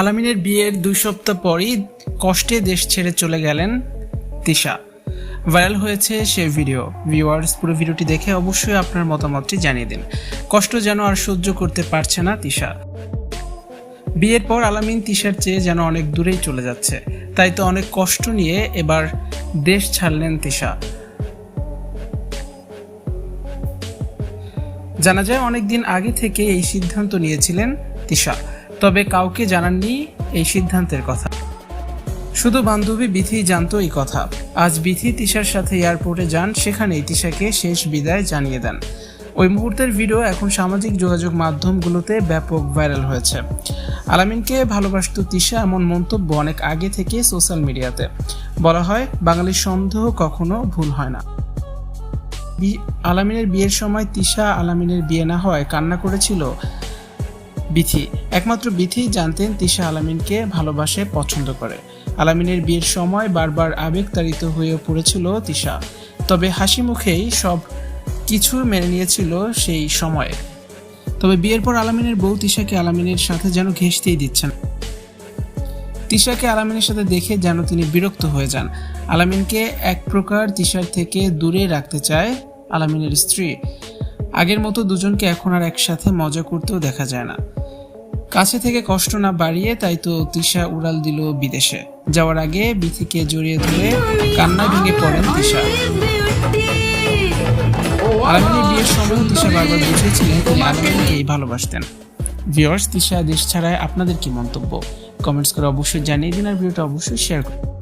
আলামিনের বিয়ের দুই সপ্তাহ পরই কষ্টে দেশ ছেড়ে চলে গেলেন তিশা। ভাইরাল হয়েছে সে ভিডিও। ভিউয়ার্স পুরো ভিডিওটি দেখে অবশ্যই আপনার মতামতটি জানিয়ে দিন। কষ্ট যেন আর সহ্য করতে পারছে না তিশা। বিয়ের পর আলামিন তিশার চেয়ে যেন অনেক দূরেই চলে যাচ্ছে। তাই তো অনেক কষ্ট নিয়ে এবার দেশ ছাড়লেন তিশা। জানা যায় অনেকদিন আগে থেকে এই সিদ্ধান্ত নিয়েছিলেন তিশা। তবে কাউকে জানাননি এই সিদ্ধান্তের কথা। শুধু বান্ধবী বিথি জানতো এই কথা। আজ বিথি তিশার সাথে এয়ারপোর্টে যান, সেখানেই তিশাকে শেষ বিদায় জানিয়ে দেন। ওই মুহূর্তের ভিডিও এখন সামাজিক যোগাযোগ মাধ্যমগুলোতে ব্যাপক ভাইরাল হয়েছে। আলামিনকে ভালোবাসত তিশা এমন মন্তব্য অনেক আগে থেকে সোশ্যাল মিডিয়াতে। বলা হয়, বাঙালির সন্দেহ কখনো ভুল হয় না। আলামিনের বিয়ের সময় তিশা আলামিনের বিয়ে না হয় কান্না করেছিল বিথি। একমাত্র বিথি জানতেন তিশা আলামিনকে ভালোবাসে, পছন্দ করে। আলামিনের বিয়ের সময় বারবার আবেগতাড়িত হয়ে পড়েছিল তিশা। তবে হাসি মুখেই সব কিছু মেনে নিয়েছিল সেই সময়ে। তবে বিয়ের পর আলামিনের বউ তিশাকে আলামিনের সাথে যেন ঘেঁষতেই দিচ্ছেন তিশাকে আলামিনের সাথে দেখে যেন তিনি বিরক্ত হয়ে যান। আলামিনকে এক প্রকার তিশার থেকে দূরে রাখতে চায় আলামিনের স্ত্রী। আগের মতো দুজনকে এখন আর একসাথে মজা করতেও দেখা যায় না। কাছে থেকে কষ্ট না বাড়িয়ে তাই তো তিশা উড়াল দিল বিদেশে। যাওয়ার আগে বিথিকে জড়িয়ে ধরে কান্না ভেঙে পড়েন তিশা। আলামিনের বিয়ের সময় তিশা বারবার বুঝিয়েছিলেন তিনি আলামিনকেই ভালোবাসতেন। ভিওর্স তিশা দেশ ছাড়ায় আপনাদের কি মন্তব্য? কমেন্টস করে অবশ্যই জানিয়ে দিন আর ভিডিওটা অবশ্যই শেয়ার করুন।